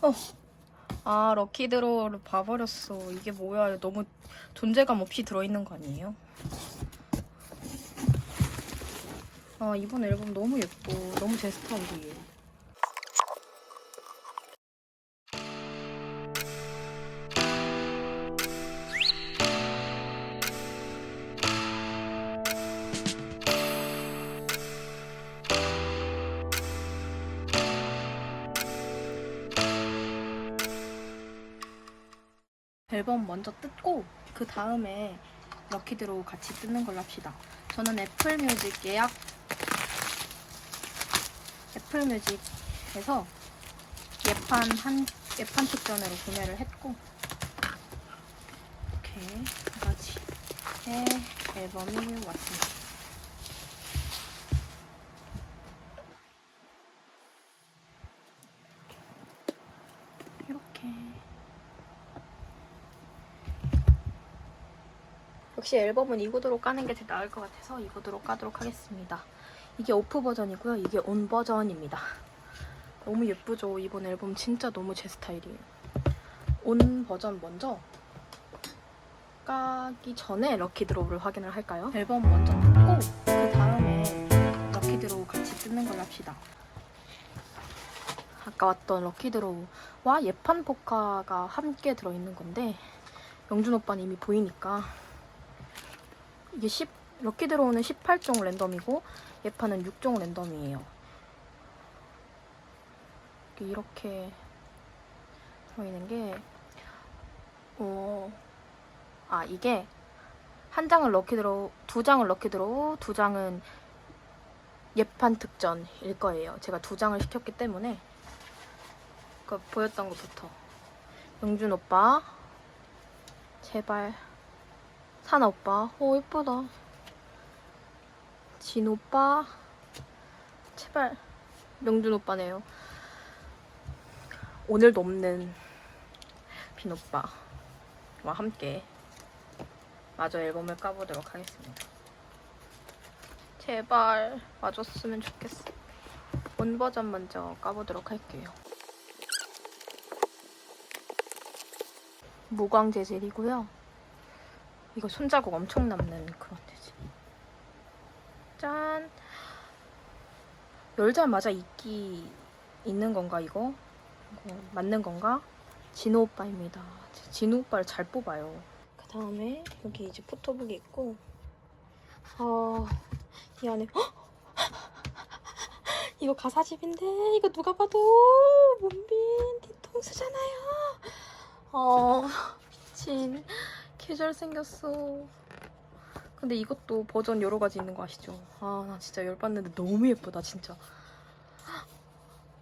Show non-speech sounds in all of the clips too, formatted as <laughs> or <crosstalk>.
어. 아 럭키드로우를 봐버렸어. 이게 뭐야? 너무 존재감 없이 들어있는 거 아니에요? 아 이번 앨범 너무 예뻐. 너무 제 스타일이에요 앨범 먼저 뜯고 그 다음에 럭키드로우 같이 뜯는 걸로 합시다. 저는 애플뮤직 예약 애플뮤직에서 예판 한 예판 특전으로 구매를 했고 이렇게 두 가지의 앨범이 왔습니다. 이렇게 역시 앨범은 이 구도로 까는 게 제일 나을 것 같아서 이 구도로 까도록 하겠습니다. 이게 오프 버전이고요. 이게 온 버전입니다. 너무 예쁘죠? 이번 앨범 진짜 너무 제 스타일이에요. 온 버전 먼저 까기 전에 럭키 드로우를 확인을 할까요? 앨범 먼저 뜯고 그 다음에 럭키 드로우 같이 뜯는 걸로 합시다. 아까 왔던 럭키 드로우와 예판 포카가 함께 들어있는 건데 영준 오빠는 이미 보이니까 이게 10, 럭키드로우는 18종 랜덤이고 예판은 6종 랜덤이에요. 이렇게 들어있는 게 어, 아 이게 한 장은 럭키 드로우, 두 장은 럭키 드로우, 두 장은 예판 특전일 거예요. 제가 두 장을 시켰기 때문에 그 보였던 것부터 영준 오빠 제발 사나 오빠. 오 예쁘다. 진 오빠. 제발. 명준 오빠네요. 오늘도 없는 빈 오빠와 함께 마저 앨범을 까보도록 하겠습니다. 제발 와줬으면 좋겠어. 원 버전 먼저 까보도록 할게요. 무광 재질이고요 이거 손자국 엄청 남는 그런 재질 짠. 열자마자 이끼 있는 건가 이거? 이거 맞는 건가? 진호 오빠입니다. 진호 오빠를 잘 뽑아요. 그 다음에 여기 이제 포토북이 있고. 아이 안에 헉! <laughs> 이거 가사집인데? 이거 누가 봐도 문빈 뒤통수잖아요. 어, 진, 계절 생겼어. 근데 이것도 버전 여러 가지 있는 거 아시죠? 아, 나 진짜 열받는데 너무 예쁘다, 진짜.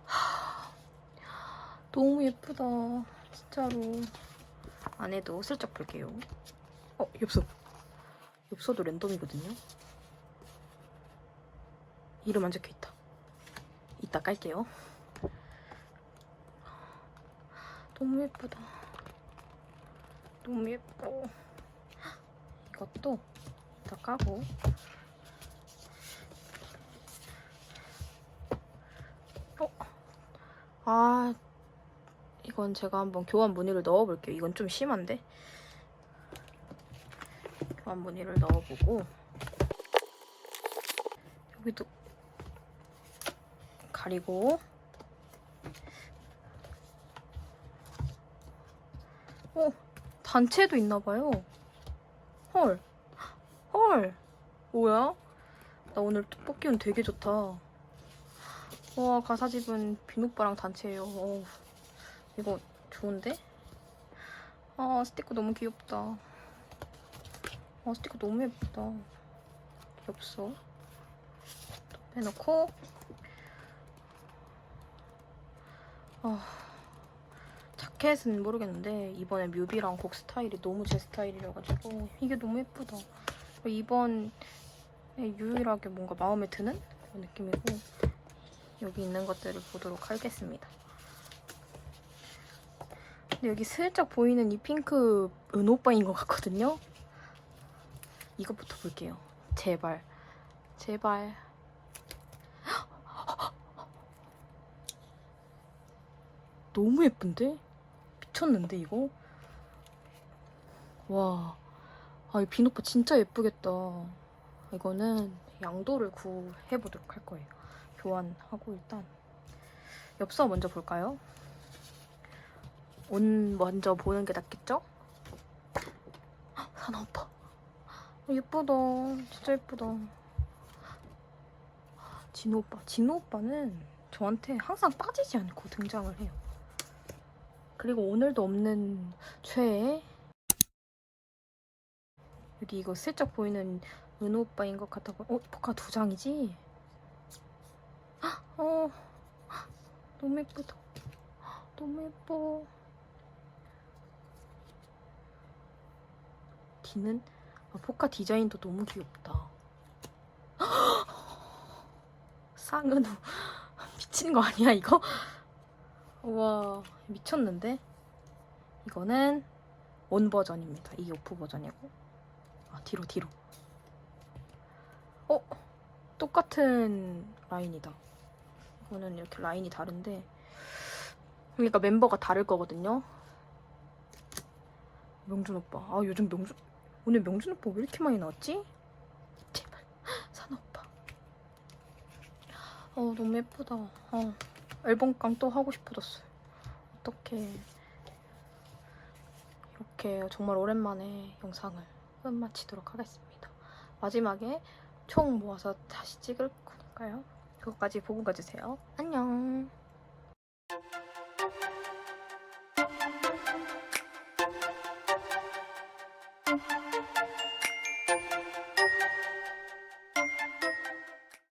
<gasps> 너무 예쁘다, 진짜로. 안에도 슬쩍 볼게요. 어, 엽서. 엽서도 랜덤이거든요. 이름 안 적혀 있다. 이따 깔게요. <gasps> 너무 예쁘다. 너무 예뻐. 이것도 더 까고. 어? 아, 이건 제가 한번 교환 무늬를 넣어볼게요. 이건 좀 심한데? 교환 무늬를 넣어보고. 여기도 가리고. 어, 단체도 있나봐요. 헐. 헐. 뭐야? 나 오늘 떡볶이 운 되게 좋다. 와, 가사집은 빈오빠랑 단체예요. 어우, 이거 좋은데? 아, 스티커 너무 귀엽다. 아, 스티커 너무 예쁘다. 귀엽어. 또 빼놓고. 아, 자켓은 모르겠는데 이번에 뮤비랑 곡 스타일이 너무 제 스타일이라가지고 이게 너무 예쁘다. 이번에 유일하게 뭔가 마음에 드는 그런 느낌이고 여기 있는 것들을 보도록 하겠습니다. 근데 여기 슬쩍 보이는 이 핑크 은오빠인 것 같거든요. 이것부터 볼게요. 제발. 제발. <gasps> 너무 예쁜데? 미쳤는데 이거? 와. 아, 이 비노빠 진짜 예쁘겠다. 이거는 양도를 구해보도록 할 거예요. 교환하고 일단 엽서 먼저 볼까요? 옷 먼저 보는 게 낫겠죠? 헉, 사나 오빠. 어, 예쁘다. 진짜 예쁘다. 진호 오빠. 진호 오빠는 저한테 항상 빠지지 않고 등장을 해요. 그리고 오늘도 없는 최애. 여기 이거 슬쩍 보이는 은호 오빠인 것 같아 보여. 어, 포카 두 장이지? 헉, 어, 헉, 너무 예쁘다. 헉, 너무 예뻐. 뒤는 아, 포카 디자인도 너무 귀엽다. <gasps> 쌍은우 <laughs> 미친 거 아니야 이거? 우와 미쳤는데? 이거는 온 버전입니다. 이게 오프 버전이고. 아 뒤로 뒤로. 어 똑같은 라인이다. 이거는 이렇게 라인이 다른데 그러니까 멤버가 다를 거거든요. 명준 오빠. 아 요즘 명준 오늘 명준 오빠 왜 이렇게 많이 나왔지? 제발 <gasps> 사나 오빠. 어 너무 예쁘다. 어 앨범깡 또 하고 싶어졌어요. 어떻게 이렇게 정말 오랜만에 영상을 끝마치도록 하겠습니다. 마지막에 총 모아서 다시 찍을 거니까요. 그것까지 보고 가주세요. 안녕.